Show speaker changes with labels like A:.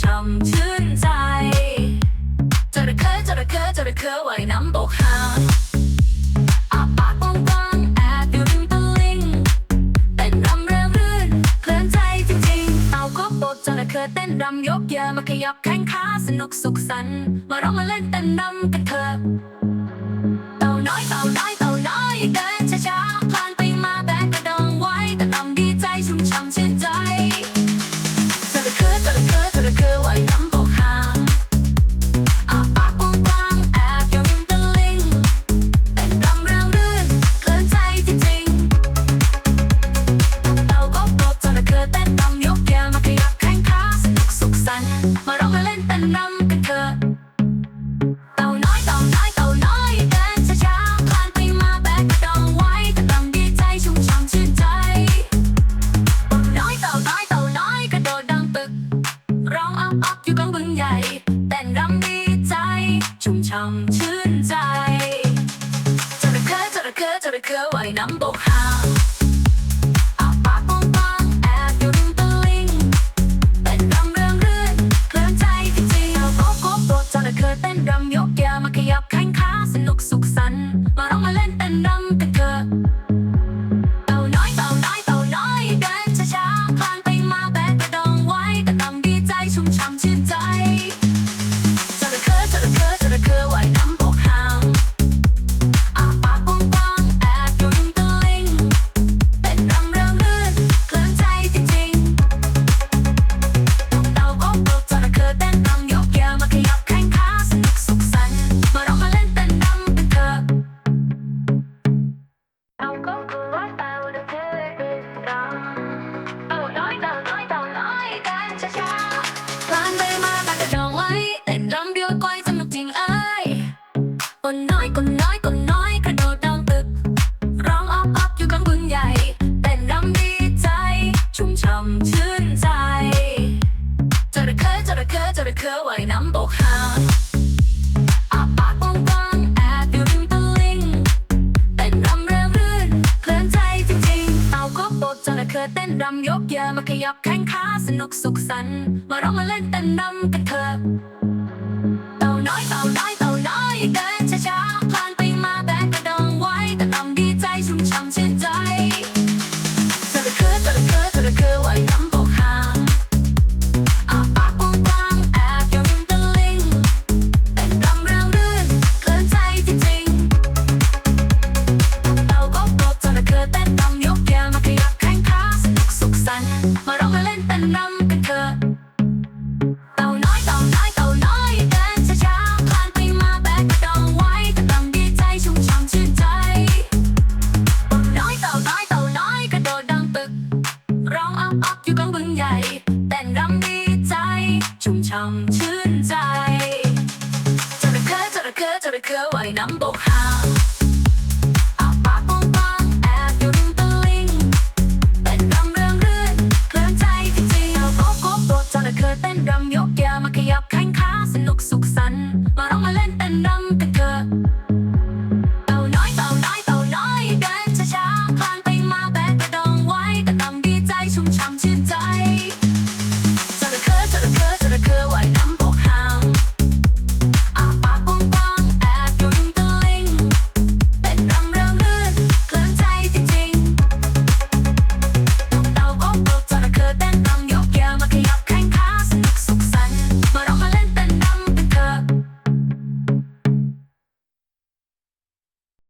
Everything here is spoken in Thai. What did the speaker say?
A: ช่ำชื่นใจจระเข้จระเข้จระเข้ว่ายน้ำตกหางอาปากกว้งๆแอบอยู่ริมตลิงเต้นรำเรื่อรื่นเพลินใจจริงๆเต่าก็ปดจระเข้เต้นรำยกเยอะมาขยับแข้งขาสนุกสุขสันต์มาร้องมาเล่นเต้นรำกันเถอะ ชื่นใจจระเข้จระเข้จระเข้ว่ายน้ำบกหาว มขยับแข้งขาสนุกสุขสันต์มาร้องมาเล่นเต้นรำกันเถอะเต่าน้อยเต่าน้อยเต่าน้อยเดินช้าช้า the girl I number how ชุ่มฉ่ำชื่นใจ